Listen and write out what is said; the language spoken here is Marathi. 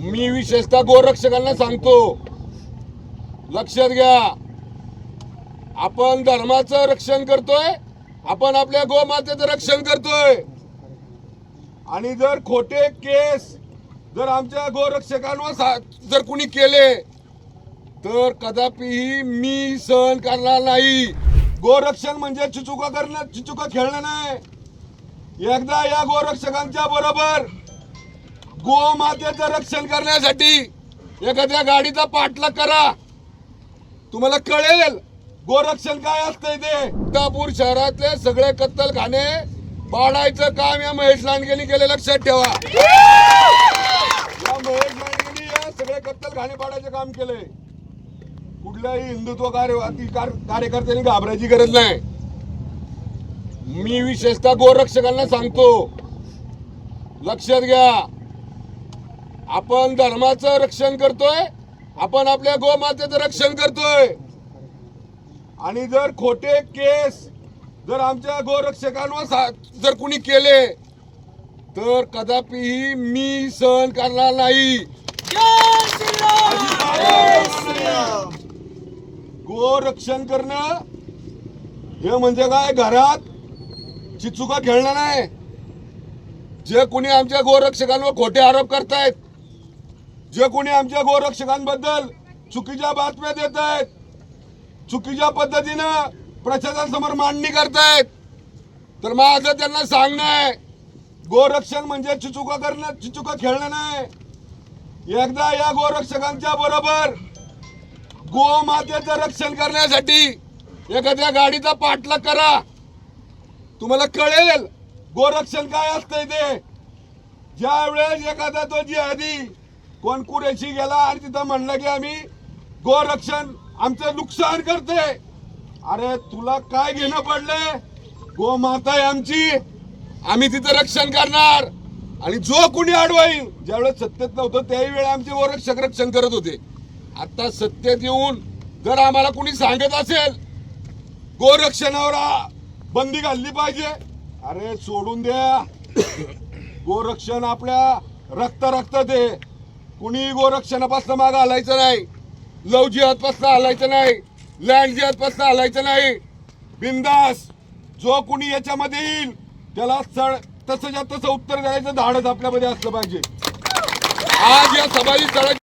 मी विशेषतः गोरक्षकांना सांगतो लक्षात घ्या. आपण धर्माचं रक्षण करतोय आपण आपल्या गोमातेचं रक्षण करतोय. आणि जर खोटे केस जर आमच्या गोरक्षकांवर जर कुणी केले तर कदापिही मी सहन करणार नाही. गोरक्षण म्हणजे चिचुका करणं चिचुका खेळणं नाही. एकदा या गोरक्षकांच्या बरोबर गोमातेचं रक्षण करण्यासाठी एखाद्या गाडीचा पाठलाग करा. तुम्हाला कळेल गोरक्षण काय असतंय ते. तापूर शहरातले सगळे कत्तलखाने पाडायचं काम या महेश लांडगेनी केले. लक्षात ठेवा. या महेश लांडगेनी या सगळे कत्तलखाने पाडायचं काम केलंय. कुठल्याही हिंदुत्व कार्य कार्यकर्त्यांनी घाबरायची गरज नाही. मी विशेषतः गोरक्षकांना सांगतो लक्षात घ्या. आपण धर्माचं रक्षण करतोय आपण आपल्या गोमातेचं रक्षण करतोय. आणि जर खोटे केस जर आमच्या गोरक्षकांवर जर कुणी केले तर कदापिही मी सहन करणार नाही. गोरक्षण करणं हे म्हणजे काय? घरात चिचुका खेळणं नाही. जे कुणी आमच्या गोरक्षकांवर खोटे आरोप करतायत जे कोणी आमच्या गोरक्षकांबद्दल चुकीच्या बातम्या देत आहेत चुकीच्या पद्धतीनं प्रशासनासमोर मांडणी करतायत तर माझं त्यांना सांगणं आहे गोरक्षण म्हणजे चिचुका करणं चिचुका खेळणं नाही. एकदा या गोरक्षकांच्या बरोबर गोमातेचं रक्षण करण्यासाठी एखाद्या गाडीचा पाठलाग करा. तुम्हाला कळेल गोरक्षण काय असतंय ते. ज्या वेळेस एखादा तो आधी कोण कुरेशी गेला आणि तिथं म्हणलं की आम्ही गोरक्षण आमचं नुकसान करते अरे तुला काय घेणं पडलंय? गोमाता आहे आमची. आम्ही तिथं रक्षण करणार. आणि जो कुणी अडवाईल ज्यावेळेस सत्तेत नव्हतं त्याही वेळा आमचे गोरक्षक रक्षण करत होते. आता सत्तेत येऊन जर आम्हाला कुणी सांगत असेल गोरक्षणावर बंदी घालली पाहिजे. अरे सोडून द्या. गोरक्षण आपल्या रक्त रक्त दे कुणी गोरक्षणापासून माग हलायचं नाही लव जिहादपासून हलायचं नाही लँड जिहादपासून हलायचं नाही. बिंदास जो कुणी याच्यामध्ये येईल त्याला सळ तसंच्या तसं उत्तर द्यायचं धाडच आपल्यामध्ये असलं पाहिजे. आज या सभाजी स्थळाची